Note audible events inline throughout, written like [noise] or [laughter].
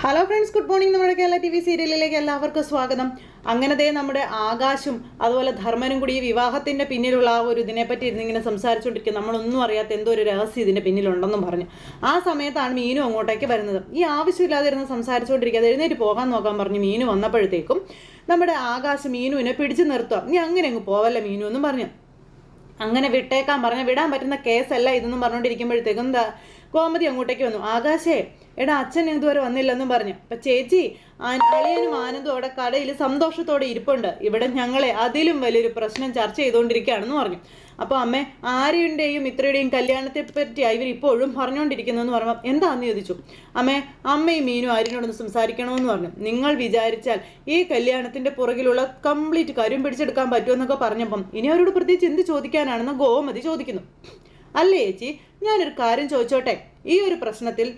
Hello friends good morning നമ്മുടെ Kerala T V സീരിയലിലേക്ക് എല്ലാവർക്കും സ്വാഗതം. അങ്ങനത്തെ നമ്മുടെ ആകാശും അതുപോലെ ധർമ്മനും കൂടി ഈ വിവാഹത്തിന്റെ പിന്നിലുള്ള ആ ഒരു ഇതിനെപ്പറ്റി ഇന്നിങ്ങനെ സംസാരിച്ചുകൊണ്ടിരിക്കുക സംസാരിച്ചുകൊണ്ടിരിക്കും നമ്മളൊന്നും അറിയാത്ത എന്തോ ഒരു രഹസ്യം ഇതിന്റെ പിന്നിലുണ്ടെന്നും പറഞ്ഞു. ആ സമയത്താണ് മീനു അങ്ങോട്ടേക്ക് വരുന്നത്. ഈ ആവശ്യമില്ലാതെ ഇരുന്ന് സംസാരിച്ചുകൊണ്ടിരിക്കുക എഴുന്നേറ്റ് പോകാൻ നോക്കാൻ പറഞ്ഞു മീനു വന്നപ്പോഴത്തേക്കും നമ്മുടെ ആകാശ് മീനുവിനെ പിടിച്ചു നിർത്തുക നീ അങ്ങനെ അങ്ങ് പോവല്ല മീനു എന്നും പറഞ്ഞു. അങ്ങനെ വിട്ടേക്കാൻ പറഞ്ഞ വിടാൻ പറ്റുന്ന കേസല്ല ഇതെന്നും പറഞ്ഞുകൊണ്ടിരിക്കുമ്പോഴത്തേക്കും എന്താ കോമതി അങ്ങോട്ടേക്ക് വന്നു. ആകാശേ എടാ അച്ഛൻ ഇതുവരെ വന്നില്ലെന്നും പറഞ്ഞു. അപ്പൊ ചേച്ചി അളിയനും ആനന്ദും അവിടെ കടയിൽ സന്തോഷത്തോടെ ഇരിപ്പുണ്ട്. ഇവിടെ ഞങ്ങളെ അതിലും വലിയൊരു പ്രശ്നം ചർച്ച ചെയ്തുകൊണ്ടിരിക്കുകയാണെന്ന് പറഞ്ഞു. അപ്പോൾ അമ്മേ ആര്യന്റെയും ഇത്രയുടെയും കല്യാണത്തെ പറ്റി ഇവർ ഇപ്പോഴും പറഞ്ഞുകൊണ്ടിരിക്കുന്നതെന്ന് പറയുമ്പോൾ എന്താന്ന് ചോദിച്ചു? അമ്മേ അമ്മയും മീനും ആര്യനോടൊന്ന് സംസാരിക്കണമെന്ന് പറഞ്ഞു. നിങ്ങൾ വിചാരിച്ചാൽ ഈ കല്യാണത്തിന്റെ പുറകിലുള്ള കംപ്ലീറ്റ് കാര്യം പിടിച്ചെടുക്കാൻ പറ്റുമെന്നൊക്കെ പറഞ്ഞപ്പം ഇനി അവരോട് പ്രത്യേകിച്ച് എന്ത് ചോദിക്കാനാണെന്ന് ഗോമതി ചോദിക്കുന്നു. അല്ലേ ചേച്ചി ഞാനൊരു കാര്യം ചോദിച്ചോട്ടെ? ഈ ഒരു പ്രശ്നത്തിൽ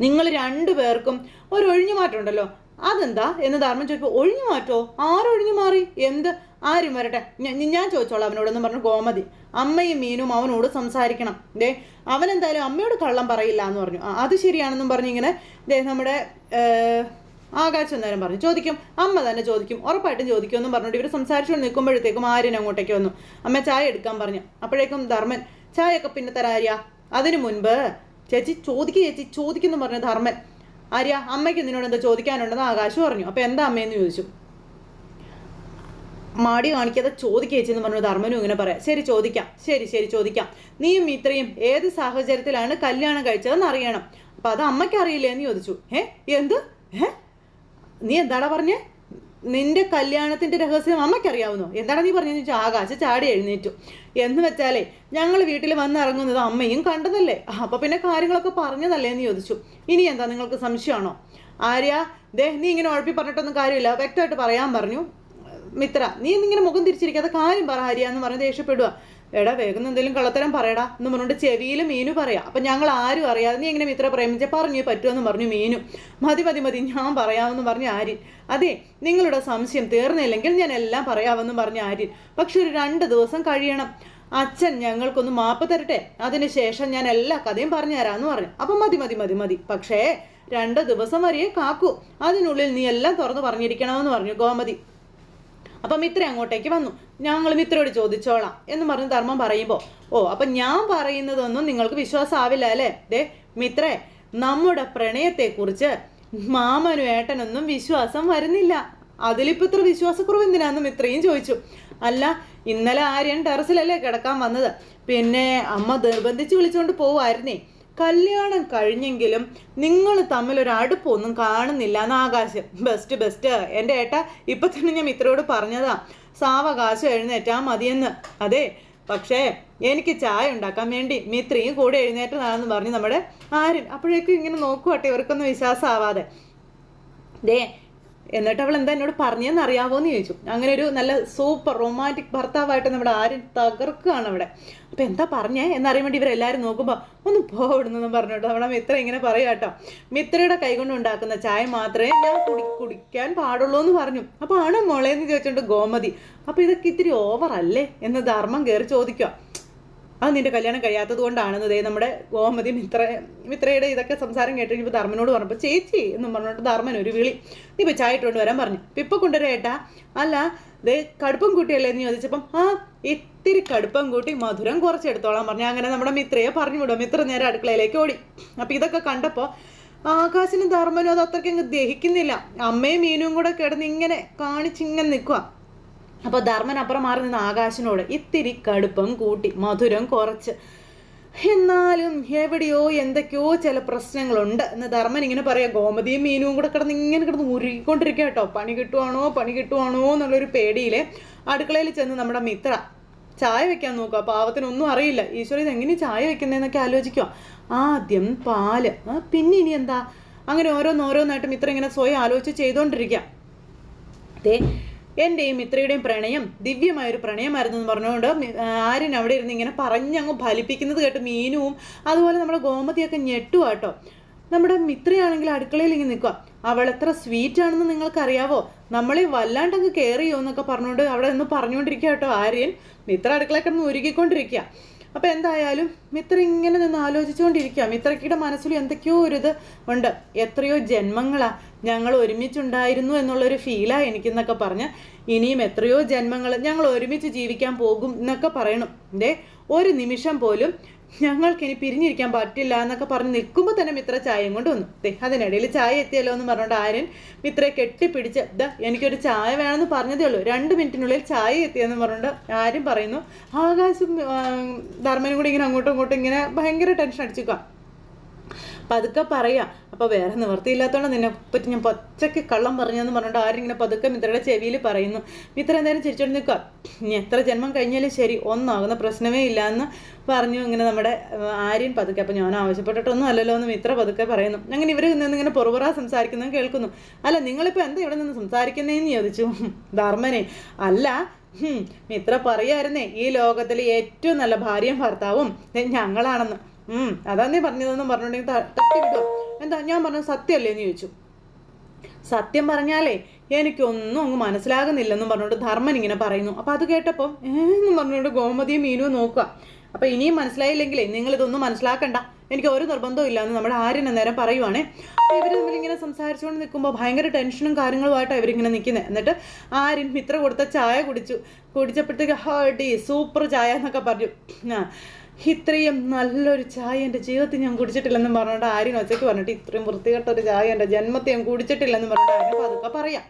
നിങ്ങൾ രണ്ടുപേർക്കും ഒരു ഒഴിഞ്ഞു മാറ്റം ഉണ്ടല്ലോ. അതെന്താ? എന്ന് ധർമ്മം ചോദിച്ചപ്പോൾ ഒഴിഞ്ഞു മാറ്റോ? ആരൊഴിഞ്ഞു മാറി? എന്ത്? ആരും വരട്ടെ. ഞാൻ ചോദിച്ചോളാം അവനോടെന്ന് പറഞ്ഞു ഗോമതി. അമ്മയും മീനും അവനോട് സംസാരിക്കണം. ദേ അവൻ എന്തായാലും അമ്മയോട് കള്ളം പറയില്ല എന്ന് പറഞ്ഞു. അത് ശരിയാണെന്നും പറഞ്ഞു ഇങ്ങനെ ദേ നമ്മുടെ ആകാശം നേരം പറഞ്ഞു. ചോദിക്കും. അമ്മ തന്നെ ചോദിക്കും. ഉറപ്പായിട്ടും ചോദിക്കും എന്നും പറഞ്ഞിട്ട് ഇവർ സംസാരിച്ചുകൊണ്ട് നിൽക്കുമ്പോഴത്തേക്കും ആര്യൻ അങ്ങോട്ടേക്ക് വന്നു. അമ്മ ചായ എടുക്കാൻ പറഞ്ഞു. അപ്പോഴേക്കും ധർമ്മൻ ചായയൊക്കെ പിന്നെ തരാരിയ അതിനു മുൻപ് ചേച്ചി ചോദിക്കുക ചേച്ചി ചോദിക്കുന്നു പറഞ്ഞു ധർമ്മൻ. ആര്യ അമ്മയ്ക്ക് നിന്നോട് എന്താ ചോദിക്കാനുണ്ടെന്ന് ആകാശ് പറഞ്ഞു. അപ്പൊ എന്താ അമ്മയെന്ന് ചോദിച്ചു? മാടി കാണിക്കാതെ ചോദിക്കുക ചേച്ചി എന്ന് പറഞ്ഞു ധർമ്മനും ഇങ്ങനെ പറയാം. ശരി ചോദിക്കാം. ശരി ശരി ചോദിക്കാം. നീയും ഇത്രയും ഏത് സാഹചര്യത്തിലാണ് കല്യാണം കഴിച്ചതെന്ന് അറിയണം. അപ്പൊ അത് അമ്മയ്ക്ക് അറിയില്ലേ എന്ന് ചോദിച്ചു. ഏ? എന്ത്? ഏ? നീ എന്താടാ പറഞ്ഞേ? നിന്റെ കല്യാണത്തിന്റെ രഹസ്യം അമ്മയ്ക്കറിയാവുന്നോ? എന്താണ് നീ പറഞ്ഞു ചോദിച്ചാൽ ആകാശ ചാടി എഴുന്നേറ്റു. എന്ന് വെച്ചാലേ ഞങ്ങൾ വീട്ടിൽ വന്നിറങ്ങുന്നത് അമ്മയും കണ്ടതല്ലേ? അപ്പൊ പിന്നെ കാര്യങ്ങളൊക്കെ പറഞ്ഞതല്ലേ എന്ന് ചോദിച്ചു. ഇനി എന്താ നിങ്ങൾക്ക് സംശയമാണോ? ആര്യ ദേ നീ ഇങ്ങനെ ഉഴപ്പി പറഞ്ഞിട്ടൊന്നും കാര്യമില്ല. വ്യക്തമായിട്ട് പറയാൻ പറഞ്ഞു. മിത്ര നീ ഇന്നിങ്ങനെ മുഖം തിരിച്ചിരിക്കാതെ കാര്യം പറ ആര്യ എന്ന് പറഞ്ഞ് ദേഷ്യപ്പെടുക എടാ വേഗം എന്തെങ്കിലും കള്ളത്തരം പറയടാ. എന്ന് പറഞ്ഞുകൊണ്ട് ചെവിയിൽ മീനു പറയാം. അപ്പം ഞങ്ങൾ ആരും അറിയാതെ നീ എങ്ങനെ മിത്ര പ്രേമിച്ച പറഞ്ഞു പറ്റുമെന്ന് പറഞ്ഞു മീനു. മതി മതി മതി ഞാൻ പറയാമെന്ന് പറഞ്ഞു ആര്യൻ. അതെ നിങ്ങളുടെ സംശയം തീർന്നില്ലെങ്കിൽ ഞാൻ എല്ലാം പറയാമെന്ന് പറഞ്ഞു ആര്യൻ. പക്ഷെ ഒരു രണ്ട് ദിവസം കഴിയണം. അച്ഛൻ ഞങ്ങൾക്കൊന്ന് മാപ്പ് തരട്ടെ? അതിനുശേഷം ഞാൻ എല്ലാ കഥയും പറഞ്ഞു തരാമെന്ന് പറഞ്ഞു. അപ്പം മതി മതി മതി മതി. പക്ഷേ രണ്ട് ദിവസം വരെയേ കാക്കൂ. അതിനുള്ളിൽ നീ എല്ലാം തുറന്നു പറഞ്ഞിരിക്കണമെന്ന് പറഞ്ഞു ഗോമതി. അപ്പം മിത്ര അങ്ങോട്ടേക്ക് വന്നു. ഞങ്ങൾ മിത്രയോട് ചോദിച്ചോളാം എന്ന് പറഞ്ഞ് ധർമ്മം പറയുമ്പോൾ ഓ അപ്പം ഞാൻ പറയുന്നതൊന്നും നിങ്ങൾക്ക് വിശ്വാസമാവില്ല അല്ലേ? ദേ മിത്രേ നമ്മുടെ പ്രണയത്തെക്കുറിച്ച് മാമനും ഏട്ടനൊന്നും വിശ്വാസം വരുന്നില്ല. അതിലിപ്പോൾ ഇത്ര വിശ്വാസക്കുറവ് എന്തിനാന്ന് മിത്രയും ചോദിച്ചു. അല്ല ഇന്നലെ ആര്യൻ ടെറസിലല്ലേ കിടക്കാൻ വന്നത്. പിന്നെ അമ്മ നിർബന്ധിച്ച് വിളിച്ചുകൊണ്ട് പോവായിരുന്നേ കല്യാണം കഴിഞ്ഞെങ്കിലും നിങ്ങൾ തമ്മിൽ ഒരു അടുപ്പൊന്നും കാണുന്നില്ല. എന്ന് ആകാശം. ബെസ്റ്റ് ബെസ്റ്റ് എന്റെ ഏട്ട ഇപ്പൊ തന്നെ ഞാൻ മിത്രയോട് പറഞ്ഞതാ. സാവകാശം എഴുന്നേറ്റാ മതിയെന്ന്. അതെ പക്ഷേ എനിക്ക് ചായ ഉണ്ടാക്കാൻ വേണ്ടി മിത്രയും കൂടെ എഴുന്നേറ്റതാണെന്ന് പറഞ്ഞ് നമ്മുടെ ആര്യൻ അപ്പോഴേക്കും ഇങ്ങനെ നോക്കുവാട്ടെ ഇവർക്കൊന്നും വിശ്വാസമാവാതെ. ദേ എന്നിട്ട് അവൾ എന്താ എന്നോട് പറഞ്ഞതെന്ന് അറിയാവോ എന്ന് ചോദിച്ചു. അങ്ങനെ ഒരു നല്ല സൂപ്പർ റൊമാന്റിക് ഭർത്താവായിട്ട് നമ്മുടെ ആരും തകർക്കുകയാണ് അവിടെ. അപ്പൊ എന്താ പറഞ്ഞേ എന്നറിയാൻ വേണ്ടി ഇവരെല്ലാവരും നോക്കുമ്പോൾ ഒന്ന് പോവിടുന്നെന്നും പറഞ്ഞോട്ടോ നമ്മുടെ മിത്ര ഇങ്ങനെ പറയാം കേട്ടോ. മിത്രയുടെ കൈകൊണ്ട് ഉണ്ടാക്കുന്ന ചായ മാത്രമേ ഞാൻ കുടി കുടിക്കാൻ പാടുള്ളൂ എന്ന് പറഞ്ഞു. അപ്പോൾ ആണ് മുളയെന്ന് എന്ന് ചോദിച്ചോണ്ട് ഗോമതി. അപ്പോൾ ഇതൊക്കെ ഇത്തിരി ഓവർ അല്ലേ? എന്ന് ധർമ്മം കയറി ചോദിക്കുക അത് നിന്റെ കല്യാണം കഴിയാത്തത് കൊണ്ടാണെന്ന് ദേ നമ്മുടെ ഗോമതി മിത്ര മിത്രയുടെ ഇതൊക്കെ സംസാരം കേട്ട് ധർമ്മനോട് പറഞ്ഞപ്പോൾ ചേച്ചി എന്നും പറഞ്ഞിട്ട് ധർമ്മൻ ഒരു വിളി നീ ഇപ്പോൾ ചായ വരാൻ പറഞ്ഞു. ഇപ്പൊ കൊണ്ടുവരാ ഏട്ടാ. അല്ല ദേ കടുപ്പം കൂട്ടിയല്ലേ എന്ന് ചോദിച്ചപ്പം ആ ഇത്തിരി കടുപ്പം കൂട്ടി മധുരം കുറച്ചെടുത്തോളാം പറഞ്ഞു. അങ്ങനെ നമ്മുടെ മിത്രയെ പറഞ്ഞു വിടും. മിത്ര നേരെ അടുക്കളയിലേക്ക് ഓടി. അപ്പൊ ഇതൊക്കെ കണ്ടപ്പോൾ ആകാശിനും ധർമ്മനും അത് അത്രയ്ക്ക് അങ്ങ് ദഹിക്കുന്നില്ല. അമ്മയും മീനും കൂടെ കിടന്ന് ഇങ്ങനെ കാണിച്ചിങ്ങനെ നിൽക്കുക അപ്പോൾ ധർമ്മൻ അപ്പുറം മാറി നിന്ന് ആകാശിനോട് ഇത്തിരി കടുപ്പം കൂട്ടി മധുരം കുറച്ച്. എന്നാലും എവിടെയോ എന്തൊക്കെയോ ചില പ്രശ്നങ്ങളുണ്ട്. എന്ന് ധർമ്മൻ ഇങ്ങനെ പറയാം ഗോമതിയും മീനും കൂടെ കിടന്ന് ഇങ്ങനെ കിടന്ന് ഉരുകിക്കൊണ്ടിരിക്കുക കേട്ടോ. പണി കിട്ടുവാണോ പണി കിട്ടുവാണോ എന്നുള്ളൊരു പേടിയിൽ അടുക്കളയിൽ ചെന്ന് നമ്മുടെ മിത്ര ചായ വെക്കാൻ നോക്കുക. പാവത്തിനൊന്നും അറിയില്ല. ഈശ്വരൻ ഇത് എങ്ങനെ ചായ വെക്കുന്നതെന്നൊക്കെ ആലോചിക്കുക ആദ്യം പാൽ പിന്നെ ഇനി എന്താ? അങ്ങനെ ഓരോന്നോരോന്നായിട്ട് മിത്ര ഇങ്ങനെ സ്വയം ആലോചിച്ച് ചെയ്തുകൊണ്ടിരിക്കുക എന്റെയും മിത്രയുടെയും പ്രണയം ദിവ്യമായ ഒരു പ്രണയമായിരുന്നു എന്ന് പറഞ്ഞുകൊണ്ട് ആര്യൻ അവിടെ ഇരുന്ന് ഇങ്ങനെ പറഞ്ഞങ്ങ് ഫലിപ്പിക്കുന്നത് കേട്ട് മീനുവും അതുപോലെ നമ്മുടെ ഗോമതിയൊക്കെ ഞെട്ടു കേട്ടോ നമ്മുടെ മിത്രയാണെങ്കിൽ അടുക്കളയിൽ ഇങ്ങനെ നിൽക്കുക അവൾ എത്ര സ്വീറ്റ് ആണെന്ന് നിങ്ങൾക്കറിയാവോ? നമ്മളെ വല്ലാണ്ടങ്ങ് കെയർ ചെയ്യുമോ എന്നൊക്കെ പറഞ്ഞുകൊണ്ട് അവിടെ നിന്ന് പറഞ്ഞുകൊണ്ടിരിക്കുക കേട്ടോ ആര്യൻ. മിത്ര അടുക്കളയൊക്കെ ഒന്ന് ഒരുക്കിക്കൊണ്ടിരിക്കുക അപ്പോൾ എന്തായാലും മിത്ര ഇങ്ങനെ നിന്ന് ആലോചിച്ചുകൊണ്ടിരിക്കുക മിത്രക്കിയുടെ മനസ്സിൽ എന്തൊക്കെയോ ഒരു ഇത് ഉണ്ട്. എത്രയോ ജന്മങ്ങളാ ഞങ്ങൾ ഒരുമിച്ചുണ്ടായിരുന്നു എന്നുള്ളൊരു ഫീലാ എനിക്കെന്നൊക്കെ പറഞ്ഞ് ഇനിയും എത്രയോ ജന്മങ്ങൾ ഞങ്ങൾ ഒരുമിച്ച് ജീവിക്കാൻ പോകും എന്നൊക്കെ പറയണം. ദേ ഒരു നിമിഷം പോലും ഞങ്ങൾക്കിനി പിരിഞ്ഞിരിക്കാൻ പറ്റില്ല എന്നൊക്കെ പറഞ്ഞ് നിൽക്കുമ്പോൾ തന്നെ മിത്ര ചായയും കൊണ്ട് വന്നു. അതിനിടയിൽ ചായ എത്തിയല്ലോ എന്ന് പറഞ്ഞുകൊണ്ട് ആര്യൻ മിത്രയെ കെട്ടിപ്പിടിച്ച് ദാ എനിക്കൊരു ചായ വേണമെന്ന് പറഞ്ഞതേ ഉള്ളൂ. രണ്ട് മിനിറ്റിനുള്ളിൽ ചായ എത്തിയെന്ന് പറഞ്ഞുകൊണ്ട് ആരും പറയുന്നു ആകാശം ധർമ്മനും കൂടി ഇങ്ങനെ അങ്ങോട്ടും ഇങ്ങോട്ടും ഇങ്ങനെ ഭയങ്കര ടെൻഷൻ അടിച്ചിക്കുക പതുക്കെ പറയാം അപ്പോൾ വേറെ നിവൃത്തിയില്ലാത്തതുകൊണ്ട് നിന്നെ പറ്റി ഞാൻ പച്ചയ്ക്ക് കള്ളം പറഞ്ഞെന്ന് പറഞ്ഞുകൊണ്ട് ആരിങ്ങനെ പതുക്കെ മിത്രയുടെ ചെവിയിൽ പറയുന്നു. മിത്ര എന്തായാലും ചിരിച്ചോണ്ട് നിൽക്കുക ഇനി എത്ര ജന്മം കഴിഞ്ഞാലും ശരി ഒന്നാകുന്ന പ്രശ്നമേ ഇല്ല എന്ന് പറഞ്ഞു ഇങ്ങനെ നമ്മുടെ ആര്യൻ പതുക്കെ. അപ്പോൾ ഞാൻ ആവശ്യപ്പെട്ടിട്ടൊന്നും അല്ലല്ലോ എന്ന് മിത്ര പതുക്കെ പറയുന്നു. അങ്ങനെ ഇവർ നിന്നിങ്ങനെ പൊറുപുറ സംസാരിക്കുന്നത് കേൾക്കുന്നു. അല്ല നിങ്ങളിപ്പോൾ എന്താ ഇവിടെ നിന്ന് സംസാരിക്കുന്നതെന്ന് ചോദിച്ചു. [laughs] ധർമ്മനെ. അല്ല മിത്ര പറയായിരുന്നേ ഈ ലോകത്തിലെ ഏറ്റവും നല്ല ഭാര്യയും ഭർത്താവും ഞങ്ങളാണെന്ന്. അതാ നീ പറഞ്ഞതെന്നും പറഞ്ഞിട്ടുണ്ടെങ്കിൽ തട്ടി എന്താ ഞാൻ പറഞ്ഞ സത്യമല്ലേ എന്ന് ചോദിച്ചു. സത്യം പറഞ്ഞാലേ എനിക്കൊന്നും അങ്ങ് മനസ്സിലാകുന്നില്ലെന്നും പറഞ്ഞുകൊണ്ട് ധർമ്മൻ ഇങ്ങനെ പറയുന്നു. അപ്പം അത് കേട്ടപ്പോൾ ഏന്നും പറഞ്ഞുകൊണ്ട് ഗോമതിയും മീനുവും നോക്കുക. അപ്പം ഇനിയും മനസ്സിലായില്ലെങ്കിലേ നിങ്ങൾ ഇതൊന്നും മനസ്സിലാക്കണ്ട. എനിക്ക് ഒരു നിർബന്ധവും ഇല്ല എന്ന് നമ്മുടെ ആര്യൻ അന്നേരം പറയുവാണേ. അപ്പോൾ ഇവർ തമ്മിൽ ഇങ്ങനെ സംസാരിച്ചുകൊണ്ട് നിൽക്കുമ്പോൾ ഭയങ്കര ടെൻഷനും കാര്യങ്ങളുമായിട്ടാണ് ഇവരിങ്ങനെ നിൽക്കുന്നത് എന്നിട്ട് ആര്യൻ മിത്ര കൊടുത്ത ചായ കുടിച്ചു. കുടിച്ചപ്പോഴത്തേക്ക് ഹേർട്ടി സൂപ്പർ ചായ എന്നൊക്കെ പറഞ്ഞു. ആ ഇത്രയും നല്ലൊരു ചായ എന്റെ ജീവിതത്തിൽ ഞാൻ കുടിച്ചിട്ടില്ലെന്ന് പറഞ്ഞിട്ട് ആര്യൻ ഒച്ചയ്ക്ക് പറഞ്ഞിട്ട് ഇത്രയും വൃത്തികെട്ട ഒരു ചായ എന്റെ ജന്മത്തെ ഞാൻ കുടിച്ചിട്ടില്ലെന്ന് പറഞ്ഞിട്ട് ആര്യൻ പതുക്കെ പറയാം.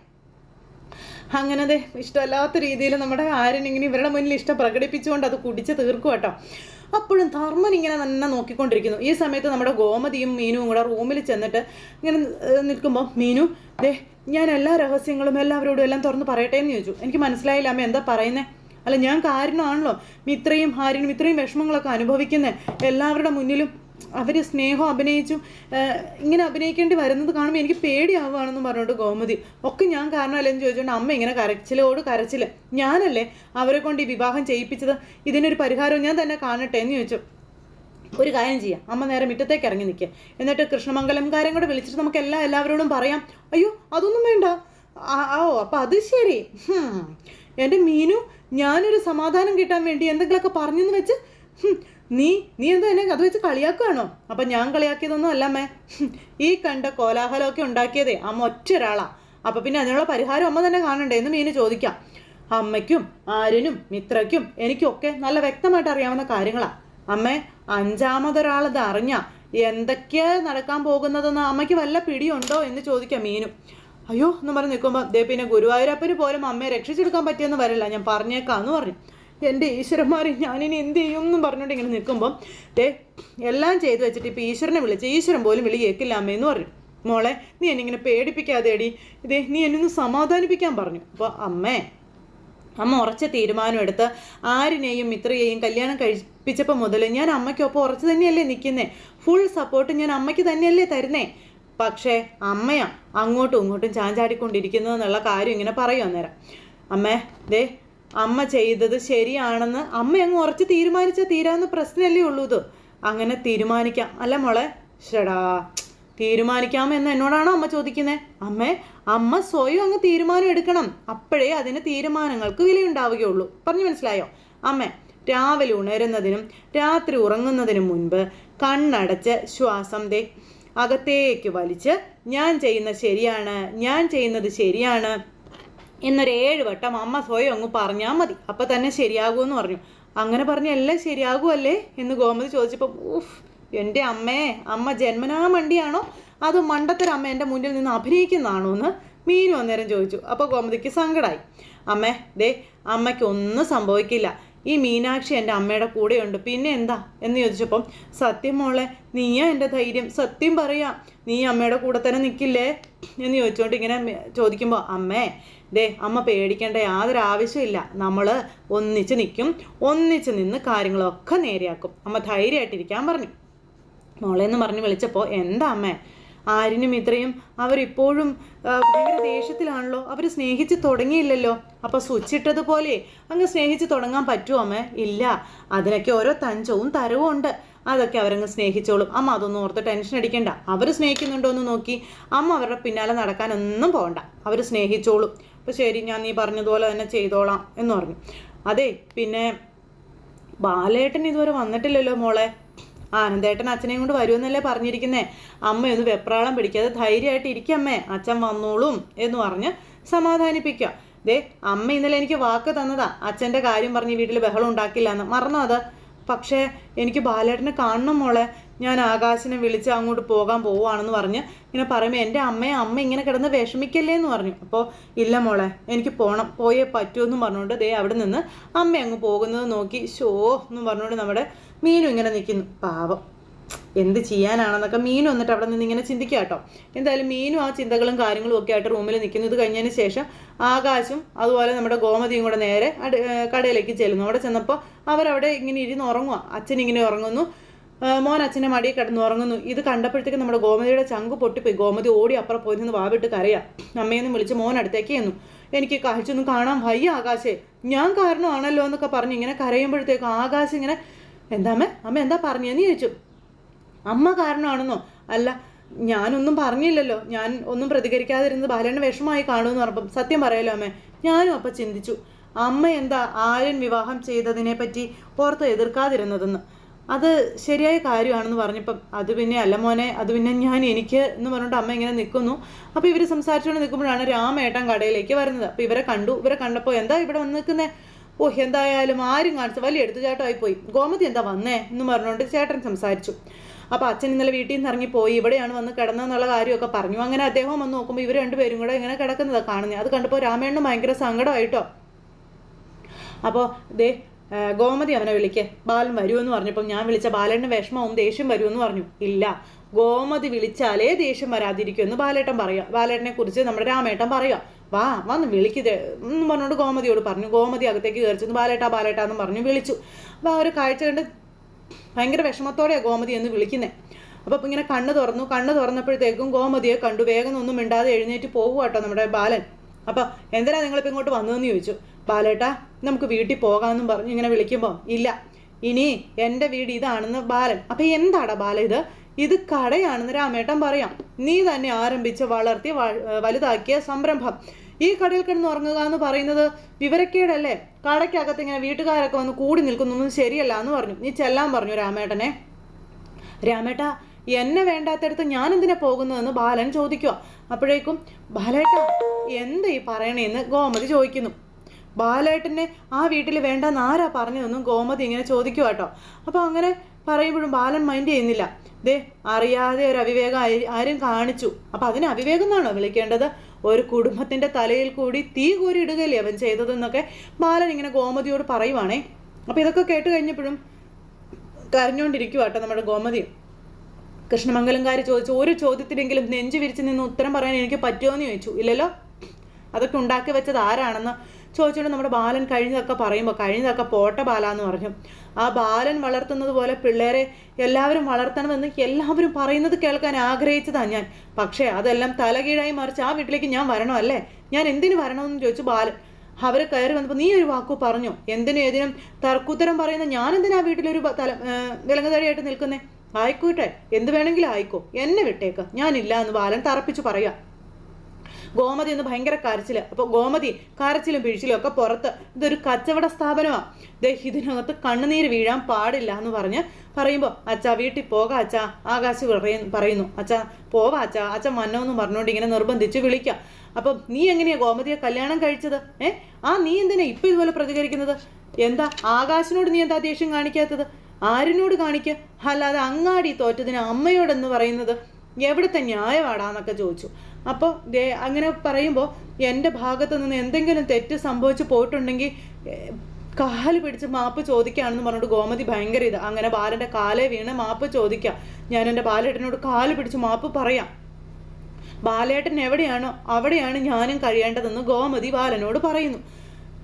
അങ്ങനെ അതെ ഇഷ്ടമല്ലാത്ത രീതിയിൽ നമ്മുടെ ആര്യൻ ഇങ്ങനെ ഇവരുടെ മുന്നിൽ ഇഷ്ടം പ്രകടിപ്പിച്ചുകൊണ്ട് അത് കുടിച്ച് തീർക്കും കേട്ടോ. അപ്പോഴും ധർമ്മൻ ഇങ്ങനെ തന്നെ നോക്കിക്കൊണ്ടിരിക്കുന്നു. ഈ സമയത്ത് നമ്മുടെ ഗോമതിയും മീനുവും കൂടെ റൂമിൽ ചെന്നിട്ട് ഇങ്ങനെ നിൽക്കുമ്പോൾ മീനു ദേ ഞാൻ എല്ലാ രഹസ്യങ്ങളും എല്ലാവരോടും എല്ലാം തുറന്ന് പറയട്ടെ എന്ന് ചോദിച്ചു. എനിക്ക് മനസ്സിലായില്ല അമ്മ എന്താ പറയുന്നേ? അല്ല ഞാൻ കാരണമാണല്ലോ. ഇത്രയും ഹാരിനും ഇത്രയും വിഷമങ്ങളൊക്കെ അനുഭവിക്കുന്നത് എല്ലാവരുടെ മുന്നിലും അവർ സ്നേഹം അഭിനയിച്ചു ഇങ്ങനെ അഭിനയിക്കേണ്ടി വരുന്നത് കാണുമ്പോൾ എനിക്ക് പേടിയാവുകയാണെന്ന് പറഞ്ഞുകൊണ്ട് ഗോമതി ഒക്കെ ഞാൻ കാരണമല്ലെന്ന് ചോദിച്ചുകൊണ്ട് അമ്മ ഇങ്ങനെ കരച്ചിലോട് കരച്ചിൽ ഞാനല്ലേ അവരെ കൊണ്ട് ഈ വിവാഹം ചെയ്യിപ്പിച്ചത്? ഇതിനൊരു പരിഹാരം ഞാൻ തന്നെ കാണട്ടെ? എന്ന് ചോദിച്ചു. ഒരു കാര്യം ചെയ്യാം. അമ്മ നേരെ മുറ്റത്തേക്ക് ഇറങ്ങി നിൽക്കുക എന്നിട്ട് കൃഷ്ണമംഗലംകാരൻ കൂടെ വിളിച്ചിട്ട് നമുക്ക് എല്ലാ എല്ലാവരോടും പറയാം. അയ്യോ അതൊന്നും വേണ്ട. ഓ അപ്പം അത് ശരി. എന്റെ മീനു ഞാനൊരു സമാധാനം കിട്ടാൻ വേണ്ടി എന്തെങ്കിലുമൊക്കെ പറഞ്ഞെന്ന് വെച്ച് നീ നീ എന്താ എന്നെ അത് വെച്ച് കളിയാക്കുകയാണോ അപ്പം ഞാൻ കളിയാക്കിയതൊന്നും അല്ല അമ്മേ. ഈ കണ്ട കോലാഹലമൊക്കെ ഉണ്ടാക്കിയതേ അമ്മ ഒറ്റ ഒരാളാ അപ്പം പിന്നെ അതിനുള്ള പരിഹാരം അമ്മ തന്നെ കാണണ്ടേ? എന്ന് മീന് ചോദിക്കാം. അമ്മയ്ക്കും ആര്യനും മിത്രയ്ക്കും എനിക്കൊക്കെ നല്ല വ്യക്തമായിട്ട് അറിയാവുന്ന കാര്യങ്ങളാണ് അമ്മേ അഞ്ചാമതൊരാളത് അറിഞ്ഞ എന്തൊക്കെയാ നടക്കാൻ പോകുന്നതെന്ന് അമ്മയ്ക്ക് വല്ല പിടിയുണ്ടോ എന്ന് ചോദിക്കാം മീനു. അയ്യോ എന്ന് പറഞ്ഞ് നിൽക്കുമ്പോൾ ദേ പിന്നെ ഗുരുവായൂരപ്പന് പോലും അമ്മയെ രക്ഷിച്ചെടുക്കാൻ പറ്റിയെന്ന് വരില്ല. ഞാൻ പറഞ്ഞേക്കാന്ന് പറഞ്ഞു. എന്റെ ഈശ്വരന്മാരെ ഞാനിനി എന്ത് ചെയ്യും എന്നും പറഞ്ഞുകൊണ്ട് ഇങ്ങനെ നിൽക്കുമ്പോൾ ദേ എല്ലാം ചെയ്തു വെച്ചിട്ട് ഇപ്പോൾ ഈശ്വരനെ വിളിച്ച് ഈശ്വരൻ പോലും വിളി കേൾക്കില്ല അമ്മയെന്ന് പറഞ്ഞു. മോളെ നീ എന്നെ ഇങ്ങനെ പേടിപ്പിക്കാതെടി. ഇതേ നീ എന്നൊന്ന് സമാധാനിപ്പിക്കാൻ പറഞ്ഞു. അപ്പോൾ അമ്മേ അമ്മ ഉറച്ച തീരുമാനമെടുത്ത് ആരിനെയും മിത്രയെയും കല്യാണം കഴിപ്പിച്ചപ്പോൾ മുതൽ ഞാൻ അമ്മയ്ക്കൊപ്പം ഉറച്ചു തന്നെയല്ലേ നിൽക്കുന്നേ ഫുൾ സപ്പോർട്ട് ഞാൻ അമ്മയ്ക്ക് തന്നെയല്ലേ തരുന്നേ? പക്ഷേ അമ്മയാ അങ്ങോട്ടും ഇങ്ങോട്ടും ചാഞ്ചാടിക്കൊണ്ടിരിക്കുന്നു എന്നുള്ള കാര്യം ഇങ്ങനെ പറയും അന്നേരം. അമ്മേ ദേ അമ്മ ചെയ്തത് ശരിയാണെന്ന് അമ്മ അങ്ങ് ഉറച്ച് തീരുമാനിച്ചാൽ തീരാവുന്ന പ്രശ്നമല്ലേ ഉള്ളൂ ഇത്. അങ്ങനെ തീരുമാനിക്കാം. അല്ല മോളെ ഷടാ തീരുമാനിക്കാമെന്ന് എന്നോടാണോ അമ്മ ചോദിക്കുന്നത് അമ്മേ അമ്മ സ്വയം അങ്ങ് തീരുമാനം എടുക്കണം. അപ്പോഴേ അതിന് തീരുമാനങ്ങൾക്ക് വിലയുണ്ടാവുകയുള്ളൂ. പറഞ്ഞു മനസ്സിലായോ? അമ്മേ രാവിലെ ഉണരുന്നതിനും രാത്രി ഉറങ്ങുന്നതിനും മുൻപ് കണ്ണടച്ച് ശ്വാസം ദേ അകത്തേക്ക് വലിച്ച് ഞാൻ ചെയ്യുന്ന ശരിയാണ് ഞാൻ ചെയ്യുന്നത് ശരിയാണ് എന്നൊരു ഏഴ് വട്ടം അമ്മ സ്വയം അങ്ങ് പറഞ്ഞാൽ മതി. അപ്പം തന്നെ ശരിയാകുമെന്ന് പറഞ്ഞു. അങ്ങനെ പറഞ്ഞ എല്ലാം ശരിയാകുമല്ലേ എന്ന് ഗോമതി ചോദിച്ചപ്പോൾ ഊഫ് എന്റെ അമ്മേ അമ്മ ജന്മനാ മണ്ടിയാണോ? അതോ മണ്ടത്തരമ്മ എന്റെ മുന്നിൽ നിന്ന് അഭിനയിക്കുന്നതാണോ? എന്ന് മീനു അന്നേരം ചോദിച്ചു. അപ്പോൾ ഗോമതിക്ക് സങ്കടമായി അമ്മേ ദേ അമ്മയ്ക്കൊന്നും സംഭവിക്കില്ല. ഈ മീനാക്ഷി എന്റെ അമ്മയുടെ കൂടെയുണ്ട്. പിന്നെ എന്താ? എന്ന് ചോദിച്ചപ്പം സത്യം മോളെ നീയാ എന്റെ ധൈര്യം. സത്യം പറയാം. നീ അമ്മയുടെ കൂടെ തന്നെ നിൽക്കില്ലേ എന്ന് ചോദിച്ചുകൊണ്ട് ഇങ്ങനെ ചോദിക്കുമ്പോൾ അമ്മേ ദേ അമ്മ പേടിക്കേണ്ട യാതൊരു ആവശ്യമില്ല നമ്മൾ ഒന്നിച്ച് നിൽക്കും ഒന്നിച്ച് നിന്ന് കാര്യങ്ങളൊക്കെ നേരെയാക്കും. അമ്മ ധൈര്യമായിട്ടിരിക്കാൻ പറഞ്ഞു. മോളെ എന്ന് പറഞ്ഞ് വിളിച്ചപ്പോൾ എന്താ അമ്മേ? ആരിനും ഇത്രയും അവരിപ്പോഴും ഭയങ്കര ദേഷ്യത്തിലാണല്ലോ. അവർ സ്നേഹിച്ച് തുടങ്ങിയില്ലല്ലോ. അപ്പോൾ സ്വിച്ചിട്ടതുപോലെ അങ്ങ് സ്നേഹിച്ച് തുടങ്ങാൻ പറ്റുമോ അമ്മേ? ഇല്ല. അതിനൊക്കെ ഓരോ തഞ്ചവും തരവും ഉണ്ട്. അതൊക്കെ അവരങ്ങ് സ്നേഹിച്ചോളും. അമ്മ അതൊന്നും ഓർത്ത് ടെൻഷൻ അടിക്കണ്ട. അവർ സ്നേഹിക്കുന്നുണ്ടോ എന്ന് നോക്കി അമ്മ അവരുടെ പിന്നാലെ നടക്കാനൊന്നും പോകണ്ട. അവർ സ്നേഹിച്ചോളും. അപ്പോൾ ശരി ഞാൻ നീ പറഞ്ഞതുപോലെ തന്നെ ചെയ്തോളാം എന്ന് പറഞ്ഞു. അതെ പിന്നെ ബാലേട്ടൻ ഇതുവരെ വന്നിട്ടില്ലല്ലോ മോളെ. ആനന്ദേട്ടൻ അച്ഛനെയും കൊണ്ട് വരുമെന്നല്ലേ പറഞ്ഞിരിക്കുന്നേ. അമ്മയൊന്ന് വെപ്രാളം പിടിക്കാതെ ധൈര്യമായിട്ട് ഇരിക്കമ്മേ. അച്ഛൻ വന്നോളും എന്ന് പറഞ്ഞ് സമാധാനിപ്പിക്കുക. ദേ അമ്മ ഇന്നലെ എനിക്ക് വാക്ക് തന്നതാ. അച്ഛന്റെ കാര്യം പറഞ്ഞ് വീട്ടിൽ ബഹളം ഉണ്ടാക്കില്ല എന്ന്. മറന്നു അത്? പക്ഷേ എനിക്ക് ബാലേട്ടനെ കാണണം മോളെ. ഞാൻ ആകാശിനെ വിളിച്ച് അങ്ങോട്ട് പോകാൻ പോവുകയാണെന്ന് പറഞ്ഞ് ഇങ്ങനെ പറയുമ്പോൾ എന്റെ അമ്മയെ അമ്മ ഇങ്ങനെ കിടന്ന് വിഷമിക്കല്ലേ എന്ന് പറഞ്ഞു. അപ്പോൾ ഇല്ല മോളെ എനിക്ക് പോകണം പോയേ പറ്റുമെന്നും പറഞ്ഞുകൊണ്ട് ദേ അവിടെ നിന്ന് അമ്മ അങ്ങ് പോകുന്നത് നോക്കി ഷോ എന്നും പറഞ്ഞുകൊണ്ട് നമ്മുടെ മീനും ഇങ്ങനെ നിൽക്കുന്നു. പാവം. എന്ത് ചെയ്യാനാണെന്നൊക്കെ മീനും വന്നിട്ട് അവിടെ നിന്ന് ഇങ്ങനെ ചിന്തിക്കുക കേട്ടോ. എന്തായാലും മീനും ആ ചിന്തകളും കാര്യങ്ങളും ഒക്കെ ആയിട്ട് റൂമിൽ നിൽക്കുന്നു. ഇത് കഴിഞ്ഞതിന് ശേഷം ആകാശും അതുപോലെ നമ്മുടെ ഗോമതിയും കൂടെ നേരെ കടയിലേക്ക് ചെല്ലുന്നു. അവിടെ ചെന്നപ്പോൾ അവരവിടെ ഇങ്ങനെ ഇരുന്ന് ഉറങ്ങുക അച്ഛൻ ഇങ്ങനെ ഉറങ്ങുന്നു. മോൻ അച്ഛന്റെ മടിയിൽ കിടന്ന് ഉറങ്ങുന്നു. ഇത് കണ്ടപ്പോഴത്തേക്ക് നമ്മുടെ ഗോമതിയുടെ ചങ്ക് പൊട്ടിപ്പോയി. ഗോമതി ഓടി അപ്പുറം പോയി നിന്ന് വാവിട്ട് കരയാം. അമ്മയെന്ന് വിളിച്ച് മോൻ അടുത്തേക്ക് എന്നു എനിക്ക് കാഴ്ചയൊന്നും കാണാൻ വയ്യ ആകാശേ. ഞാൻ കാരണമാണല്ലോ എന്നൊക്കെ പറഞ്ഞു ഇങ്ങനെ കരയുമ്പോഴത്തേക്കും ആകാശം ഇങ്ങനെ എന്താ അമ്മ? അമ്മ എന്താ പറഞ്ഞതെന്ന് ചോദിച്ചു. അമ്മ കാരണമാണെന്നോ? അല്ല ഞാനൊന്നും പറഞ്ഞില്ലല്ലോ. ഞാൻ ഒന്നും പ്രതികരിക്കാതിരുന്നത് ബാലന് വിഷമമായി കാണുമെന്ന് പറഞ്ഞപ്പം സത്യം പറയാലോ അമ്മേ. ഞാനും അപ്പം ചിന്തിച്ചു. അമ്മ എന്താ ആര്യൻ വിവാഹം ചെയ്തതിനെ പറ്റി ഓർത്ത് എതിർക്കാതിരുന്നതെന്ന്? അത് ശരിയായ കാര്യമാണെന്ന് പറഞ്ഞപ്പം അത് പിന്നെ അല്ല മോനെ അത് പിന്നെ ഞാൻ എനിക്ക് എന്ന് പറഞ്ഞിട്ട് അമ്മ ഇങ്ങനെ നിൽക്കുന്നു അപ്പോൾ ഇവർ സംസാരിച്ചുകൊണ്ട് നിൽക്കുമ്പോഴാണ് രാമേട്ടൻ കടയിലേക്ക് വരുന്നത്. അപ്പോൾ ഇവരെ കണ്ടു. ഇവരെ കണ്ടപ്പോൾ എന്താ ഇവിടെ വന്ന് നിൽക്കുന്നത് ഓ എന്തായാലും ആരും കാണിച്ചു വലിയ എടുത്തുചാട്ടമായി പോയി. ഗോമതി എന്താ വന്നേ എന്ന് പറഞ്ഞുകൊണ്ട് ചേട്ടൻ സംസാരിച്ചു. അപ്പോൾ അച്ഛൻ ഇന്നലെ വീട്ടിൽ നിന്ന് ഇറങ്ങിപ്പോയി. ഇവിടെയാണ് വന്ന് കിടന്നതെന്നുള്ള കാര്യമൊക്കെ പറഞ്ഞു. അങ്ങനെ അദ്ദേഹം വന്ന് നോക്കുമ്പോൾ ഇവർ രണ്ടുപേരും കൂടെ ഇങ്ങനെ കിടക്കുന്നതാണ് കാണുന്നത് അത് കണ്ടപ്പോൾ രാമേണ്ണന് ഭയങ്കര സങ്കടമായിട്ടോ. അപ്പോൾ ദേ ഗോമതി അവനെ വിളിക്ക്. ബാലൻ വരുമെന്ന് പറഞ്ഞപ്പോൾ ഞാൻ വിളിച്ച ബാലന് വിഷമവും ദേഷ്യം എന്ന് പറഞ്ഞു. ഇല്ല ഗോമതി വിളിച്ചാലേ ദേഷ്യം വരാതിരിക്കുമെന്ന് ബാലേട്ടൻ പറയാം. ബാലേട്ടനെ കുറിച്ച് നമ്മുടെ രാമേട്ടൻ പറയാം. വാ വന്ന് വിളിക്കുക എന്ന് പറഞ്ഞുകൊണ്ട് ഗോമതിയോട് പറഞ്ഞു. ഗോമതി അകത്തേക്ക് കയറിച്ചു ബാലേട്ടാ ബാലേട്ടാ എന്ന് പറഞ്ഞു വിളിച്ചു. അപ്പോൾ ആ ഒരു കാഴ്ച കണ്ട് ഭയങ്കര വിഷമത്തോടെയാണ് ഗോമതി എന്ന് വിളിക്കുന്നത് അപ്പോൾ ഇങ്ങനെ കണ്ണ് തുറന്നു കണ്ണ് തുറന്നപ്പോഴത്തേക്കും ഗോമതിയെ കണ്ടു. വേഗം ഒന്നും മിണ്ടാതെ എഴുന്നേറ്റ് പോകുക കേട്ടോ നമ്മുടെ ബാലൻ. അപ്പോൾ എന്തിനാ നിങ്ങളിപ്പോൾ ഇങ്ങോട്ട് വന്നതെന്ന് ചോദിച്ചു. ബാലേട്ടാ നമുക്ക് വീട്ടിൽ പോകാമെന്നും പറഞ്ഞു ഇങ്ങനെ വിളിക്കുമ്പോൾ ഇല്ല. ഇനി എന്റെ വീട് ഇതാണെന്ന് ബാലൻ. അപ്പം എന്താടാ ബാല ഇത്? ഇത് കടയാണെന്ന് രാമേട്ടൻ പറയാം. നീ തന്നെ ആരംഭിച്ച് വളർത്തി വലുതാക്കിയ സംരംഭം. ഈ കടയിൽ കിടന്ന് ഉറങ്ങുക എന്ന് പറയുന്നത് വിവരക്കേടല്ലേ? കടയ്ക്കകത്ത് ഇങ്ങനെ വീട്ടുകാരൊക്കെ വന്ന് കൂടി നിൽക്കുന്നൊന്നും ശരിയല്ല എന്ന് പറഞ്ഞു. നീ ചെല്ലാൻ പറഞ്ഞു രാമേട്ടനെ. രാമേട്ട എന്നെ വേണ്ടാത്തടത്ത് ഞാൻ എന്തിനാ പോകുന്നതെന്ന് ബാലൻ ചോദിക്കുക അപ്പോഴേക്കും ബാലേട്ട എന്താ ഈ പറയണേന്ന് ഗോമതി ചോദിക്കുന്നു. ബാലേട്ടനെ ആ വീട്ടിൽ വേണ്ടെന്ന് ആരാ പറഞ്ഞതെന്നും ഗോമതി ഇങ്ങനെ ചോദിക്കുക കേട്ടോ അപ്പോൾ അങ്ങനെ പറയുമ്പോഴും ബാലൻ മൈൻഡ് ചെയ്യുന്നില്ല. ദേ അറിയാതെ ഒരു അവിവേകം ആരും കാണിച്ചു. അപ്പം അതിന് അവിവേകം എന്നാണോ വിളിക്കേണ്ടത്? ഒരു കുടുംബത്തിന്റെ തലയിൽ കൂടി തീ കോരി ഇടുകയല്ലേ അവൻ ചെയ്തതെന്നൊക്കെ ബാലൻ ഇങ്ങനെ ഗോമതിയോട് പറയുവാണേ. അപ്പോൾ ഇതൊക്കെ കേട്ട് കഴിഞ്ഞപ്പോഴും കരഞ്ഞുകൊണ്ടിരിക്കുവാട്ടോ നമ്മുടെ ഗോമതി. കൃഷ്ണമംഗലംകാരി ചോദിച്ചു ഒരു ചോദ്യത്തിനെങ്കിലും നെഞ്ചു വിരിച്ച് നിന്ന് ഉത്തരം പറയാൻ എനിക്ക് പറ്റുമോ എന്ന് ചോദിച്ചു. ഇല്ലല്ലോ? അതൊക്കെ ഉണ്ടാക്കി വെച്ചത് ആരാണെന്ന് ചോദിച്ചുകൊണ്ട് നമ്മുടെ ബാലൻ കഴിഞ്ഞതൊക്കെ പറയുമ്പോൾ കഴിഞ്ഞതൊക്കെ പോട്ട ബാല എന്ന് പറഞ്ഞു. ആ ബാലൻ വളർത്തുന്നത് പോലെ പിള്ളേരെ എല്ലാവരും വളർത്തണമെന്ന് എല്ലാവരും പറയുന്നത് കേൾക്കാൻ ആഗ്രഹിച്ചതാണ് ഞാൻ. പക്ഷേ അതെല്ലാം തലകീഴായി മറിച്ച് ആ വീട്ടിലേക്ക് ഞാൻ വരണോ അല്ലേ? ഞാൻ എന്തിനു വരണമെന്ന് ചോദിച്ചു ബാലൻ. അവർ കയറി വന്നപ്പോൾ നീ ഒരു വാക്കു പറഞ്ഞു. എന്തിനും ഏതിനും തർക്കുത്തരം പറയുന്ന ഞാൻ എന്തിനാ വീട്ടിലൊരു തല വിലങ്ങുതടിയായിട്ട് നിൽക്കുന്നേ? ആയിക്കോട്ടെ എന്ത് വേണമെങ്കിലും ആയിക്കോ. എന്നെ വിട്ടേക്ക്. ഞാനില്ല എന്ന് ബാലൻ തറപ്പിച്ച് പറയാം. ഗോമതി ഒന്ന് ഭയങ്കര കരച്ചിൽ. അപ്പോൾ ഗോമതി കരച്ചിലും പിഴിച്ചിലും ഒക്കെ പുറത്ത് ഇതൊരു കച്ചവട സ്ഥാപനമാണ് ദേ ഇതിനകത്ത് കണ്ണുനീര് വീഴാൻ പാടില്ല എന്ന് പറഞ്ഞ് പറയുമ്പോൾ അച്ഛാ വീട്ടിൽ പോകാം അച്ഛാ ആകാശ് പറയുന്നു പറയുന്നു. അച്ഛാ പോവാ അച്ഛാ. അച്ഛൻ മന്നോന്ന് പറഞ്ഞുകൊണ്ട് ഇങ്ങനെ നിർബന്ധിച്ച് വിളിക്കാം. അപ്പം നീ എങ്ങനെയാ ഗോമതിയെ കല്യാണം കഴിച്ചത്? ഏ? ആ നീ എന്തിനാ ഇപ്പം ഇതുപോലെ പ്രതികരിക്കുന്നത്? എന്താ ആകാശിനോട് നീ എന്താ ദേഷ്യം കാണിക്കാത്തത്? ആരിനോട് കാണിക്കുക അല്ലാതെ അങ്ങാടി തോറ്റതിന് അമ്മയോടെന്ന് പറയുന്നത് എവിടുത്തെ ന്യായമാടാന്നൊക്കെ ചോദിച്ചു. അപ്പോൾ ദേ അങ്ങനെ പറയുമ്പോൾ എന്റെ ഭാഗത്തു നിന്ന് എന്തെങ്കിലും തെറ്റ് സംഭവിച്ചു പോയിട്ടുണ്ടെങ്കിൽ കാൽ പിടിച്ച് മാപ്പ് ചോദിക്കുകയാണെന്ന് പറഞ്ഞിട്ട് ഗോമതി ഭയങ്കര ഇത്. അങ്ങനെ ബാലന്റെ കാലേ വീണ് മാപ്പ് ചോദിക്കാം. ഞാൻ എന്റെ ബാലേട്ടനോട് കാൽ പിടിച്ച് മാപ്പ് പറയാം. ബാലേട്ടൻ എവിടെയാണോ അവിടെയാണ് ഞാനും കഴിയേണ്ടതെന്ന് ഗോമതി ബാലനോട് പറയുന്നു.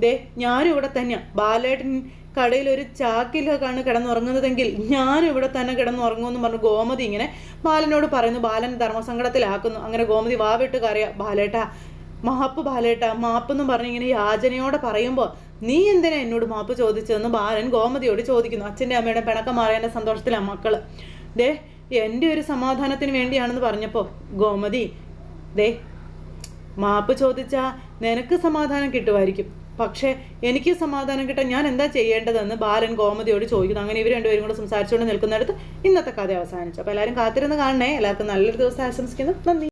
ദേ ഞാനും ഇവിടെ തന്നെയാണ് ബാലേട്ടൻ കടയിൽ ഒരു ചാക്കിലാണ് കിടന്നുറങ്ങുന്നതെങ്കിൽ ഞാൻ ഇവിടെ തന്നെ കിടന്നുറങ്ങുമെന്ന് പറഞ്ഞു ഗോമതി ഇങ്ങനെ ബാലനോട് പറയുന്നു. ബാലൻ ധർമ്മസങ്കടത്തിലാക്കുന്നു. അങ്ങനെ ഗോമതി വാവിട്ട് കറിയാ ബാലേട്ട മാപ്പ് ബാലേട്ട മാപ്പ് എന്ന് പറഞ്ഞ് ഇങ്ങനെ യാചനയോടെ പറയുമ്പോൾ നീ എന്തിനാ എന്നോട് മാപ്പ് ചോദിച്ചതെന്ന് ബാലൻ ഗോമതിയോട് ചോദിക്കുന്നു. അച്ഛന്റെ അമ്മയുടെ പിണക്കം മാറിയതിന്റെ സന്തോഷത്തിലാണ് മക്കൾ ദേ എന്റെ ഒരു സമാധാനത്തിന് വേണ്ടിയാണെന്ന് പറഞ്ഞപ്പോൾ ഗോമതി ദേ മാപ്പ് ചോദിച്ചാൽ നിനക്ക് സമാധാനം കിട്ടുമായിരിക്കും. പക്ഷേ എനിക്ക് സമാധാനം കിട്ടാൻ ഞാൻ എന്താ ചെയ്യേണ്ടതെന്ന് ബാലൻ ഗോമതിയോട് ചോദിക്കുന്നു. അങ്ങനെ ഇവർ രണ്ടുപേരും കൂടെ സംസാരിച്ചുകൊണ്ട് നിൽക്കുന്നിടത്ത് ഇന്നത്തെ കഥ അവസാനിച്ചു. അപ്പോൾ എല്ലാവരും കാത്തിരുന്ന് കാണണേ. എല്ലാവർക്കും നല്ലൊരു ദിവസം ആശംസിക്കുന്നു. നന്ദി.